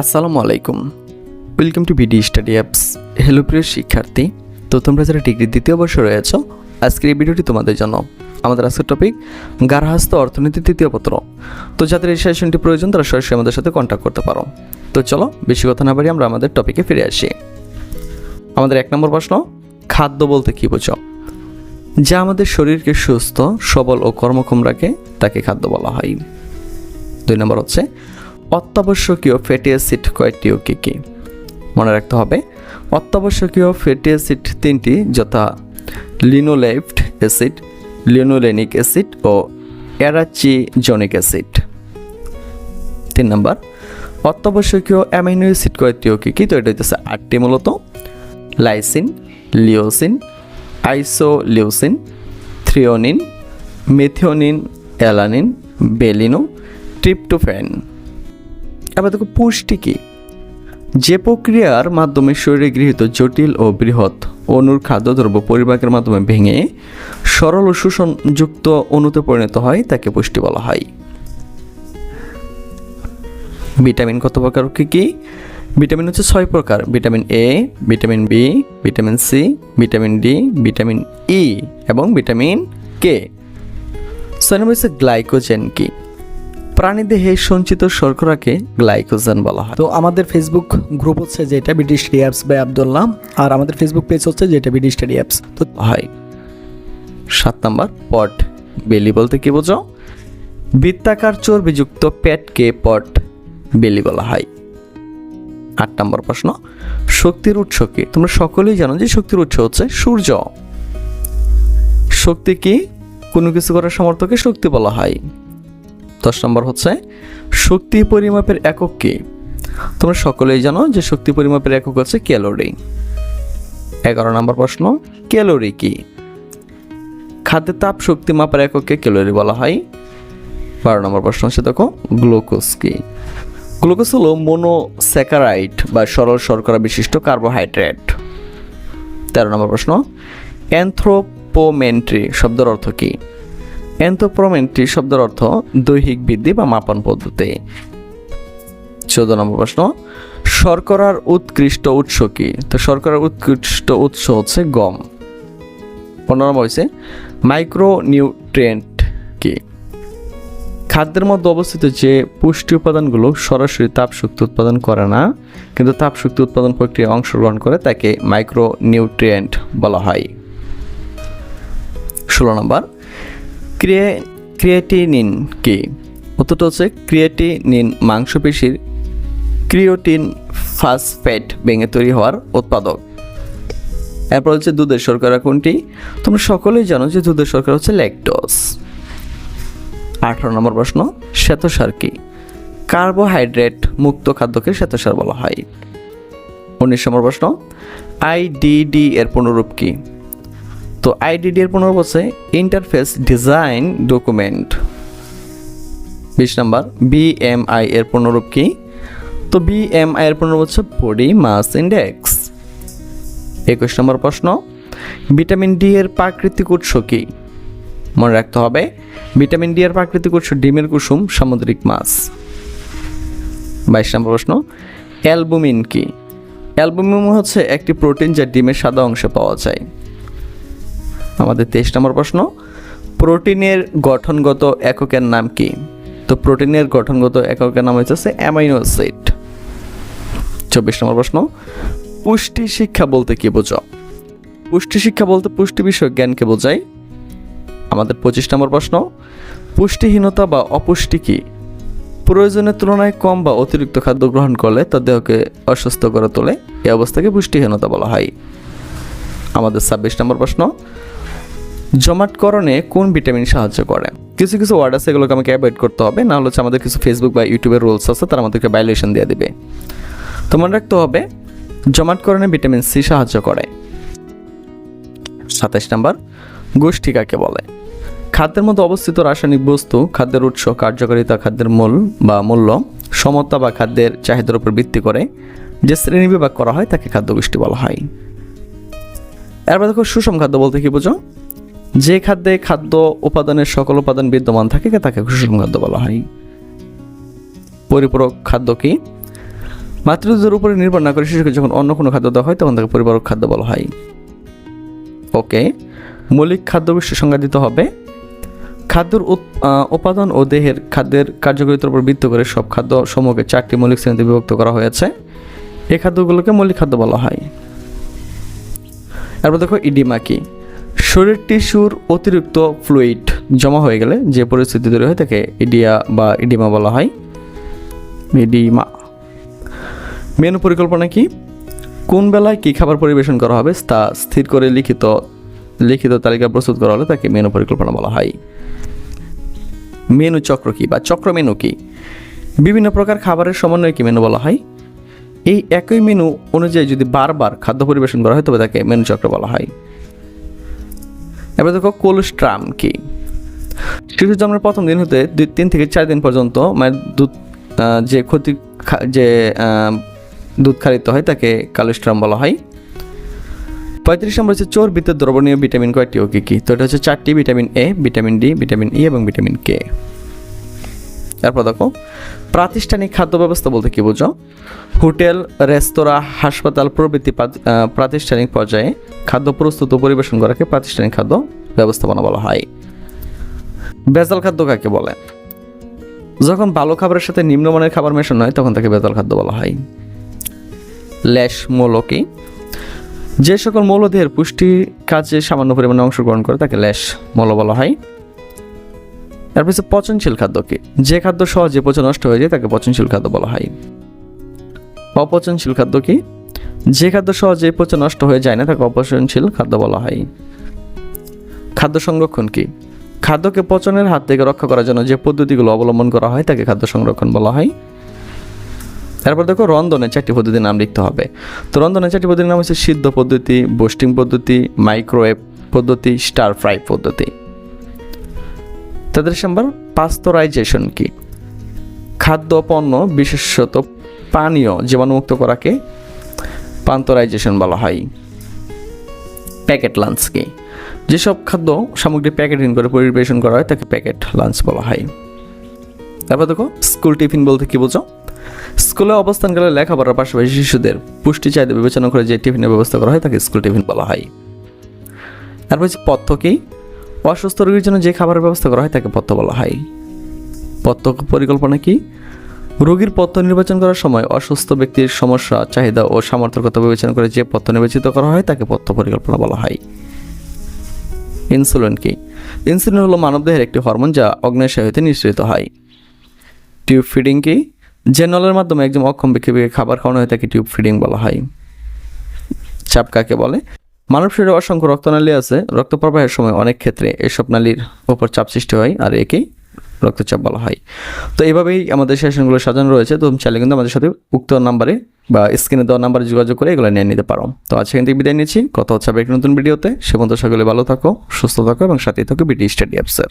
আসসালামু আলাইকুম। Welcome to BD study apps hello প্রিয় শিক্ষার্থী। তো তোমরা যারা ডিগ্রি দ্বিতীয় বর্ষে রয়েছ, আজকের এই ভিডিওটি তোমাদের জন্য। আমাদের আজকের টপিক গার্হস্থ অর্থনীতি তৃতীয় পত্র। তো যাদের এই সেশনটি প্রয়োজন, তারা সরাসরি আমাদের সাথে কন্ট্যাক্ট করতে পারো। তো চলো, বেশি কথা না বাড়ি আমরা আমাদের টপিকে ফিরে আসি। আমাদের এক নম্বর প্রশ্ন, খাদ্য বলতে কী বোঝো? যা আমাদের শরীরকে সুস্থ, সবল ও কর্মক্ষম রাখে, তাকে খাদ্য বলা হয়। দুই নম্বর হচ্ছে অত্যাবশ্যকীয় ফ্যাটি অ্যাসিড কয়টি ও কী কী? মনে রাখতে হবে, অত্যাবশ্যকীয় ফ্যাটি অ্যাসিড তিনটি, যথা লিনোলেফট অ্যাসিড, লিনোলেনিক অ্যাসিড ও অ্যারাচিজনিক অ্যাসিড। তিন নম্বর, অত্যাবশ্যকীয় অ্যামাইনো অ্যাসিড কয়টি ও কী কী? তো এটা হচ্ছে আটটি মূলত। Lysine, leucine, isoleucine, threonine, methionine, alanine, valine, tryptophan. এবার দেখো পুষ্টি কী? যে প্রক্রিয়ার মাধ্যমে শরীরে গৃহীত জটিল ও বৃহৎ অণুর খাদ্যদ্রব্য পরিপাকের মাধ্যমে ভেঙে সরল ও শোষণযুক্ত অণুতে পরিণত হয়, তাকে পুষ্টি বলা হয়। ভিটামিন কত প্রকার কী কী? ভিটামিন হচ্ছে ছয় প্রকার। Vitamin A vitamin B vitamin C vitamin D vitamin E এবং ভিটামিন কে সনেম হচ্ছে গ্লাইকোজেন কি? প্রাণীদেহে সঞ্চিত শর্করাকে গ্লাইকোজেন বলা হয়। তো আমাদের ফেসবুক গ্রুপ হচ্ছে যেটা স্টাডি অ্যাপস বাই আবদুল্লাহ আর আমাদের ফেসবুক পেজ হচ্ছে যেটা স্টাডি অ্যাপস তো হয়। সাত নম্বর পট। বেলি বলতে কি বোঝো বৃত্তাকার চর্বিযুক্ত পেটকে পট বেলি বলা হয়। আট নম্বর প্রশ্ন শক্তির উৎস কি? তোমরা সকলেই জানো যে শক্তির উৎস হচ্ছে সূর্য। শক্তি কি? কোনো কিছু করার সমর্থকে শক্তি বলা হয়। দশ নম্বর হচ্ছে, শক্তি পরিমাপের একক কি? তোমরা সকলেই জানো যে শক্তি পরিমাপের একক হচ্ছে ক্যালোরি। এগারো নম্বর প্রশ্ন, ক্যালোরি কি? খাদ্যের তাপ শক্তি মাপার এককে ক্যালোরি বলা হয়। বারো নম্বর প্রশ্ন হচ্ছে দেখো, গ্লুকোজ কি? গ্লুকোজ হলো মোনোস্যাকারাইড বা সরল শর্করা বিশিষ্ট কার্বোহাইড্রেট। তেরো নম্বর প্রশ্ন, অ্যান্থ্রোপোমেন্ট্রি শব্দের অর্থ কি? অ্যান্থ্রোপোমেন্ট্রি শব্দের অর্থ দৈহিক বৃদ্ধি বা মাপন পদ্ধতি। চোদ্দ নম্বর প্রশ্ন, শর্করার উৎকৃষ্ট উৎস কি? তো শর্করার উৎকৃষ্ট উৎস হচ্ছে গম। পনেরো নম্বর হয়েছে মাইক্রো নিউট্রিয়েন্ট কি? খাদ্যের মধ্যে অবস্থিত যে পুষ্টি উপাদানগুলো সরাসরি তাপ শক্তি উৎপাদন করে না, কিন্তু তাপ শক্তি উৎপাদন প্রক্রিয়ায় অংশগ্রহণ করে তাকে মাইক্রো নিউট্রিয়েন্ট বলা হয়। ষোলো নম্বর ক্রিয়ে, ক্রিয়েটিনিন কি? উত্তরটা হচ্ছে ক্রিয়েটিনিন মাংসপেশির ক্রিওটিন ফাসফেট ভেঙে তৈরি হওয়ার উৎপাদক। এরপর হচ্ছে দুধের শর্করা কোনটি? তোমরা সকলেই জানো যে দুধের শর্করা হচ্ছে ল্যাকটোস আঠারো নম্বর প্রশ্ন, শ্বেতসার কি? কার্বোহাইড্রেট মুক্ত খাদ্যকে শ্বেতসার বলা হয়। উনিশ নম্বর প্রশ্ন আইডিডি এর পুনরূপ কি? তো আইডিডি এর পুনরূপ হচ্ছে ইন্টারফেস ডিজাইন ডকুমেন্ট বিশ নম্বর বিএমআই এর পুনরূপ কি? তো বিএমআই এর পুনরূপ হচ্ছে বডি মাস ইন্ডেক্স একুশ নম্বর প্রশ্ন ভিটামিন ডি এর প্রাকৃতিক উৎস কি? মনে রাখতে হবে ভিটামিন ডি এর প্রাকৃতিক উৎস ডিমের কুসুম, সামুদ্রিক মাছ। বাইশ নম্বর প্রশ্ন অ্যালবুমিন কি? অ্যালবুমিন হচ্ছে একটি প্রোটিন যা ডিমের সাদা অংশে পাওয়া যায়। আমাদের তেইশ নম্বর প্রশ্ন, প্রোটিনের গঠনগত এককের নাম কি? তো প্রোটিনের গঠনগত এককের নাম হচ্ছে অ্যামাইনো অ্যাসিড। চব্বিশ নম্বর প্রশ্ন, পুষ্টি শিক্ষা বলতে কি বোঝো? পুষ্টি শিক্ষা বলতে পুষ্টি বিষয়ক জ্ঞানকে বোঝায়? আমাদের পঁচিশ নম্বর প্রশ্ন, পুষ্টিহীনতা বা অপুষ্টি কি? প্রয়োজনের তুলনায় কম বা অতিরিক্ত খাদ্য গ্রহণ করলে তা দেহকে অসুস্থ করে তোলে। এই অবস্থাকে পুষ্টিহীনতা বলা হয়। আমাদের ছাব্বিশ নম্বর প্রশ্ন জমাটকরণে কোন ভিটামিন সাহায্য করে? কিছু কিছু ওয়ার্ড আছে এগুলোকে আমাকে অ্যাভয়েড করতে হবে না হলে হচ্ছে আমাদের কিছু ফেসবুক বা ইউটিউবের রুলস আছে, তারা আমাদেরকে ভাইলেশন দিয়ে দেবে। তো মনে রাখতে হবে, জমাটকরণে ভিটামিন সি সাহায্য করে। সাতাশ নাম্বার, গোষ্ঠী কাকে বলে? খাদ্যের মধ্যে অবস্থিত রাসায়নিক বস্তু, খাদ্যের উৎস, কার্যকারিতা, খাদ্যের মূল বা মূল্য, সমতা বা খাদ্যের চাহিদার উপর ভিত্তি করে যে শ্রেণি বিভাগ করা হয় তাকে খাদ্য গোষ্ঠী বলা হয়। এরপর দেখো সুষম খাদ্য বলতে কি বোঝো? যে খাদ্যে খাদ্য উপাদানের সকল উপাদান বিদ্যমান থাকে তাকে সুষম খাদ্য বলা হয়। পরিপূরক খাদ্য কি? মাতৃদুধের উপরে নির্ভর না করে শিশুকে যখন অন্য কোনো খাদ্য দেওয়া হয়, তখন তাকে পরিবারক খাদ্য বলা হয়। ওকে, মৌলিক খাদ্য বিষয়ে সংজ্ঞা দিতে হবে। খাদ্যের উপাদান ও দেহের খাদ্যের কার্যকারিতার উপর ভিত্তি করে সব খাদ্য সমূহকে চারটি মৌলিক শ্রেণীতে বিভক্ত করা হয়েছে। এই খাদ্যগুলোকে মৌলিক খাদ্য বলা হয়। তারপর দেখো, ইডিমা কি? শরীর টিস্যুর অতিরিক্ত ফ্লুইড জমা হয়ে গেলে যে পরিস্থিতি তৈরি হয় তাকে ইডিয়া বা ইডিমা বলা হয়। ইডিমা মেনু পরিকল্পনা কি? কোন বেলায় কী খাবার পরিবেশন করা হবে তা স্থির করে লিখিত লিখিত তালিকা প্রস্তুত করা হলে তাকে মেনু পরিকল্পনা বলা হয়। মেনু চক্র কি বা চক্র মেনু কি? বিভিন্ন প্রকার খাবারের সমন্বয়কে মেনু বলা হয়? এই একই মেনু অনুযায়ী যদি বারবার খাদ্য পরিবেশন করা হয় তবে তাকে মেনু চক্র বলা হয়। এবার দেখো কোলেস্ট্রাম কি? শিশু জন্মের প্রথম দিন হতে দুই, তিন থেকে চার দিন পর্যন্ত মায়ের দুধ যে ক্ষতি যে দুধ খারিত হয় তাকে কালোস্ট্রাম বলা হয়। পঁয়ত্রিশ নম্বর হচ্ছে চর্বিতে দ্রবণীয় ভিটামিন কয়টি ও কী কী? তো এটা হচ্ছে চারটি vitamin A vitamin D vitamin E এবং ভিটামিন কে তারপর দেখো, প্রাতিষ্ঠানিক খাদ্য ব্যবস্থা বলতে কি বোঝো? হোটেল, রেস্তোরাঁ, হাসপাতাল, প্রভৃতি প্রাতিষ্ঠানিক পর্যায়ে খাদ্য প্রস্তুত ও পরিবেশন করাকে প্রাতিষ্ঠানিক খাদ্য ব্যবস্থাপনা বলা হয়। বেজাল খাদ্য কাকে বলে? যখন ভালো খাবারের সাথে নিম্নমানের খাবার মেশানো হয়, তখন তাকে বেজাল খাদ্য বলা হয়। ল্যাশ মৌল কি? যে সকল মৌলদেহের পুষ্টি কাজে সামান্য পরিমাণে অংশগ্রহণ করে তাকে ল্যাশ মৌল বলা হয়। তারপর হচ্ছে পচনশীল খাদ্য কি? যে খাদ্য সহজে পচন নষ্ট হয়ে যায়, তাকে পচনশীল খাদ্য বলা হয়। অপচনশীল খাদ্য কি? যে খাদ্য সহজে পচন নষ্ট হয়ে যায় না, তাকে অপচনশীল খাদ্য বলা হয়। খাদ্য সংরক্ষণ কি? খাদ্যকে পচনের হাত থেকে রক্ষা করার জন্য যে পদ্ধতিগুলো অবলম্বন করা হয়, তাকে খাদ্য সংরক্ষণ বলা হয়। তারপর দেখো, রন্ধনের চারটি পদ্ধতির নাম লিখতে হবে। তো রন্ধনের চারটি পদ্ধতির নাম হচ্ছে সিদ্ধ পদ্ধতি, বোস্টিং পদ্ধতি, মাইক্রোওয়েভ পদ্ধতি, স্টার ফ্রাই পদ্ধতি। তাদের নাম্বার পাস্তরাইজেশন কি? খাদ্য পণ্য বিশেষত পানীয় জীবাণুমুক্ত করাকে পান্তরাইজেশন বলা হয়। প্যাকেট লাঞ্চ কি? যেসব খাদ্য সামগ্রী প্যাকেটিং করে পরিবেশন করা হয়, তাকে প্যাকেট লাঞ্চ বলা হয়। তারপর দেখো, স্কুল টিফিন বলতে কি বোঝো? স্কুলে অবস্থানকালে লেখাপড়ার পাশাপাশি শিশুদের পুষ্টি চাহিদা বিবেচনা করে যে টিফিনের ব্যবস্থা করা হয়, তাকে স্কুল টিফিন বলা হয়। তারপর হচ্ছে পথ্য কি? অসুস্থ রোগীর জন্য যে খাবারের ব্যবস্থা করা হয় তাকে পথ্য বলা হয়। পথ্য পরিকল্পনা কি? রোগীর পথ্য নির্বাচন করার সময় অসুস্থ ব্যক্তির সমস্যা, চাহিদা ও সামর্থ্যের কথা বিবেচনা করে যে পথ্য নির্বাচিত করা হয় তাকে পথ্য পরিকল্পনা বলা হয়। ইনসুলিন কি? ইনসুলিন হলো মানবদেহের একটি হরমোন যা অগ্নাশয় হতে নিঃসৃত হয়। টিউব ফিডিং কি? যে নলের মাধ্যমে একজন অক্ষম ব্যক্তিকে খাবার খাওয়ানো হয় তাকে টিউব ফিডিং বলা হয়। চাপ কাকে বলে? মানব শরীরে অসংখ্য রক্তনালী আছে। রক্ত প্রবাহের সময় অনেক ক্ষেত্রে এসব নালীর ওপর চাপ সৃষ্টি হয় আর একেই রক্তচাপ বলা হয়। তো এইভাবেই আমাদের সেশনগুলো সাজানো রয়েছে। তো চাইলে কিন্তু আমাদের সাথে উক্ত নাম্বারে বা স্ক্রিনে দেওয়া নাম্বারে যোগাযোগ করে এগুলো নিয়ে নিতে পারো। তো আজকে কিন্তু বিদায় নিচ্ছি। কথা হচ্ছে একটি নতুন ভিডিওতে। সে পর্যন্ত সকলে ভালো থাকো, সুস্থ থাকো এবং সাথে থাকো বিটি স্টাডি অ্যাপসের।